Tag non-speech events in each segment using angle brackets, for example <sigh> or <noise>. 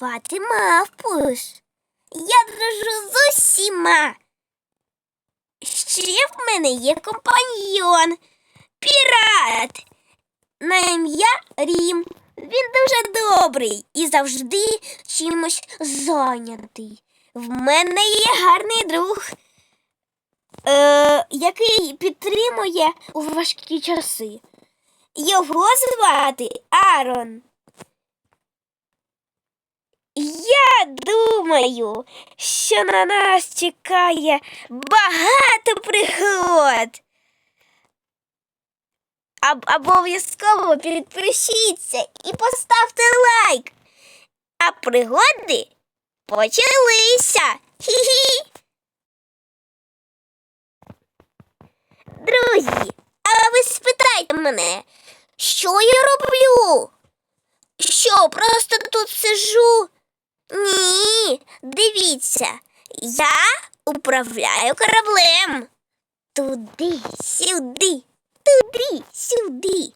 звати Мавпуш. Я дружу з усіма. Ще в мене є компаньйон, пірат. На ім'я Рім. Він дуже добрий і завжди чимось зайнятий. В мене є гарний друг, е, який підтримує у важкі часи. Його звати Арон. Я думаю, що на нас чекає багато пригод. Обов'язково підпишіться і поставте лайк. А пригоди почалися. Хі-хі. Друзі, а ви спитайте мене, що я роблю? Що, просто тут сижу? Ні, дивіться, я управляю кораблем. Туди, сюди, туди, сюди.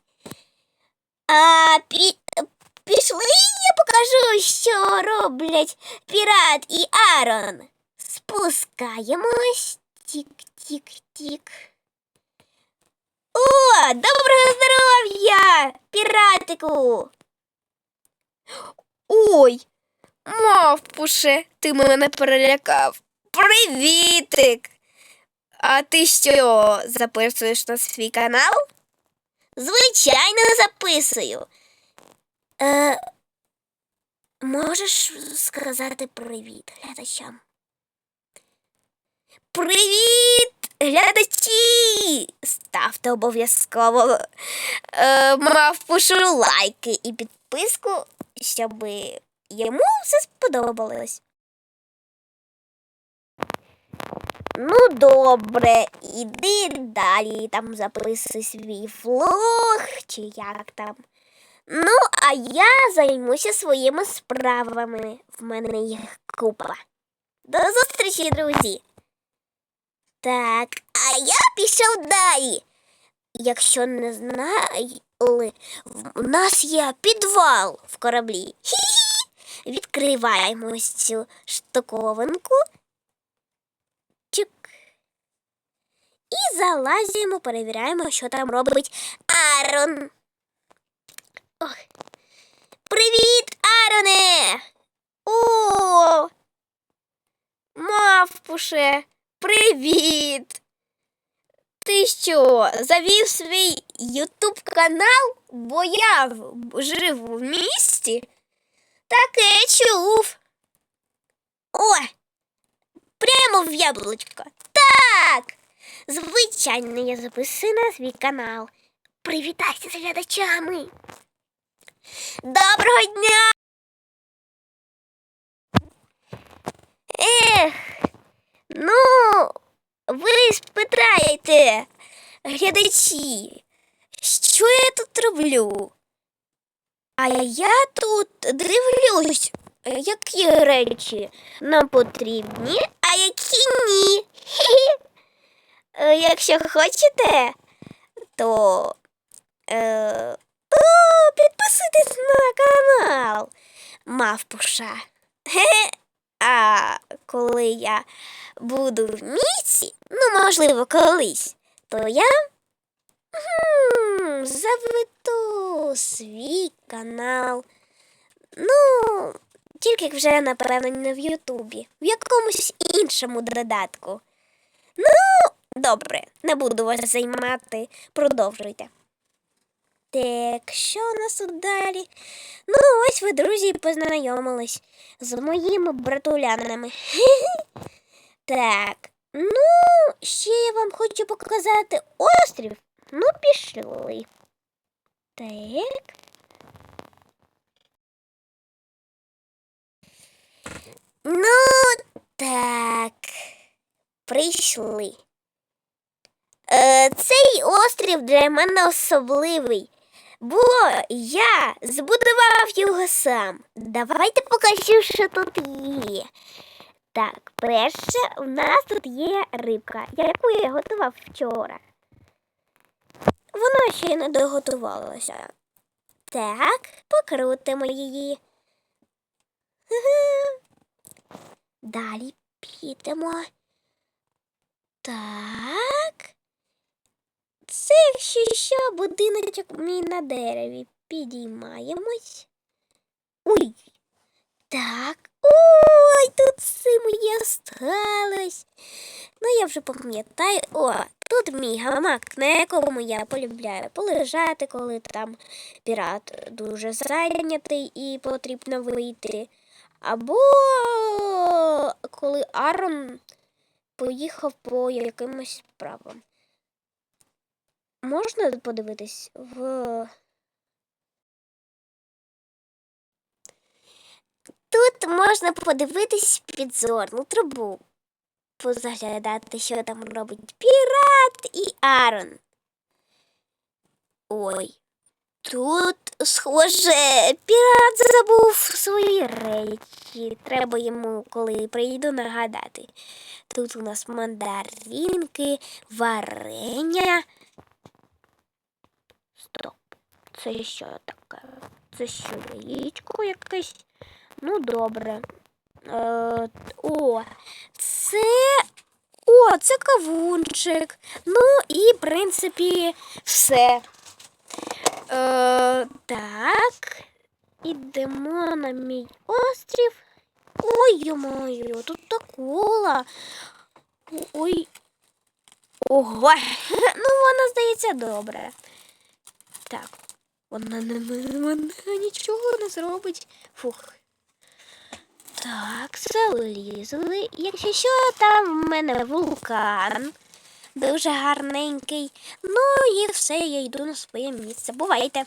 А пі... пішли, я покажу, що роблять пірат і Арон. Спускаємось. Тік-тік-тік. О, доброго здоров'я, піратику. Ой, мавпуше, ти мене перелякав. Привітик! А ти що, записуєш на свій канал? Звичайно, записую. Е, можеш сказати привіт глядачам? Привіт, глядачі! Ставте обов'язково е, мавпушу лайки і підписку, щоб йому все сподобалось. Ну, добре, іди далі, там записуй свій влог, чи як там. Ну, а я займуся своїми справами. В мене їх купа. До зустрічі, друзі. Так, а я пішов далі. Якщо не знали, в нас є підвал в кораблі. Відкриваємо ось цю штуковинку. Чик. І залазимо, перевіряємо, що там робить Арон. Ох. Привіт, Ароне! О! Мавпуше, привіт! Ти що, завів свій Ютуб канал, бо я в- живу в місті? Таке чув. О, прямо в яблучко. Так. Звичайно, я записую на свій канал. Привітайся з глядачами. Доброго дня! Ех, ну, ви спитаєте, глядачі, що я тут роблю? А я тут дивлюсь, які речі нам потрібні, а які ні. Хі-хі. Е, Якщо хочете, то, е, підписуйтесь на канал Мавпуша. А коли я буду в місті, ну, можливо, колись, то я м, заведу свій канал. Ну, тільки вже, напевно, не в Ютубі, в якомусь іншому додатку. Ну, добре, не буду вас займати. Продовжуйте. Так, що у нас тут далі? Ну, ось ви, друзі, познайомились з моїми братулянами. <laughs> Так, ну, ще я вам хочу показати острів. Ну, пішли. Так. Ну, так. Прийшли. Е, цей острів для мене особливий, бо я збудував його сам. Давайте покажу, що тут є. Так, перше, у нас тут є рибка, яку я готував вчора. Вона ще й не доготувалася. Так, покрутимо її. Далі підемо. Так. Це якщо що, будиночок мій на дереві. Підіймаємось. Ой. Так. Ой, тут все моє сталось. Ну, я вже пам'ятаю. О, тут мій гамак, на якому я полюбляю полежати, коли там пірат дуже зайнятий і потрібно вийти. Або коли Арон поїхав по якимось справам. Можна подивитись в. Тут можна подивитись підзорну трубу. Позаглядати, що там робить пірат і Арон. Ой. Тут, схоже, пірат забув свої речі. Треба йому, коли прийду, нагадати. Тут у нас мандаринки, варення. Стоп. Це що таке? Це що, яєчко якесь? Ну, добре. Е, о, це. О, це кавунчик. Ну і, в принципі, все. Е, так. Ідемо на мій острів. Ой, йо-моє, тут акула. Ой. Ого. <laughs> Ну, вона здається добре. Так. Вона вона нічого не зробить. Фух. Так, залізли. Якщо що, там в мене вулкан. Дуже гарненький. Ну і все, я йду на своє місце. Бувайте.